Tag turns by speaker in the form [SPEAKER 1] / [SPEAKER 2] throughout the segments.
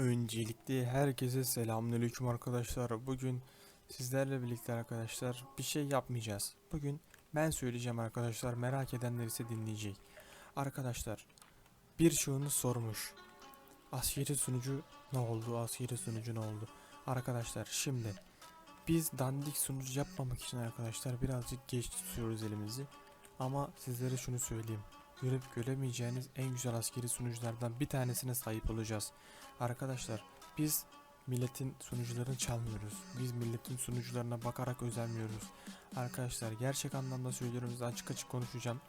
[SPEAKER 1] Öncelikle herkese selamünaleyküm arkadaşlar. Bugün sizlerle birlikte arkadaşlar bir şey yapmayacağız. Bugün ben söyleyeceğim arkadaşlar. Merak edenler ise dinleyecek. Arkadaşlar birçoğunuz sormuş. Askeri sunucu ne oldu? Askeri sunucu ne oldu? Arkadaşlar şimdi biz dandik sunucu yapmamak için arkadaşlar birazcık geç tutuyoruz elimizi. Ama sizlere şunu söyleyeyim. Görüp göremeyeceğiniz en güzel askeri sunuculardan bir tanesine sahip olacağız. Arkadaşlar biz milletin sunucularını çalmıyoruz. Biz milletin sunucularına bakarak özenmiyoruz. Arkadaşlar gerçek anlamda söylüyorum size açık açık konuşacağım.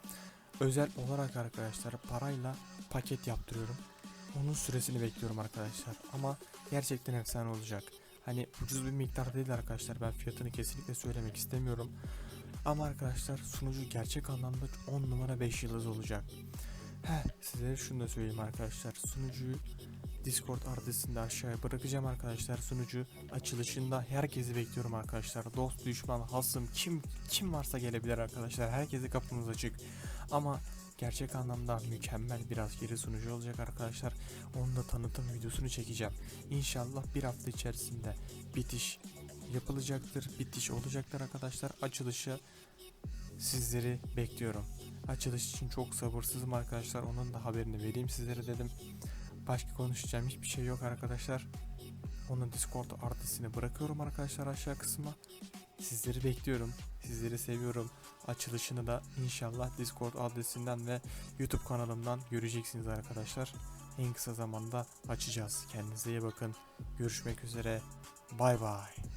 [SPEAKER 1] Özel olarak arkadaşlar parayla paket yaptırıyorum. Onun süresini bekliyorum arkadaşlar. Ama gerçekten efsane olacak. Hani ucuz bir miktar değil arkadaşlar. Ben fiyatını kesinlikle söylemek istemiyorum. Ama arkadaşlar sunucu gerçek anlamda 10 numara 5 yıldız olacak. Heh, size şunu da söyleyeyim arkadaşlar. Sunucuyu Discord adresinde aşağıya bırakacağım arkadaşlar sunucu açılışında herkesi bekliyorum arkadaşlar. Dost, düşman, hasım kim kim varsa gelebilir arkadaşlar. Herkese kapımız açık. Ama gerçek anlamda mükemmel bir askeri sunucu olacak arkadaşlar. Onun da tanıtım videosunu çekeceğim. İnşallah bir hafta içerisinde bitiş yapılacaktır. Bitiş olacaktır arkadaşlar. Açılışı sizleri bekliyorum. Açılış için çok sabırsızım arkadaşlar. Onun da haberini vereyim sizlere dedim. Başka konuşacağım hiçbir şey yok arkadaşlar. Onun Discord adresini bırakıyorum arkadaşlar aşağı kısma. Sizleri bekliyorum. Sizleri seviyorum. Açılışını da inşallah Discord adresinden ve YouTube kanalımdan göreceksiniz arkadaşlar. En kısa zamanda açacağız. Kendinize iyi bakın. Görüşmek üzere. Bay bay.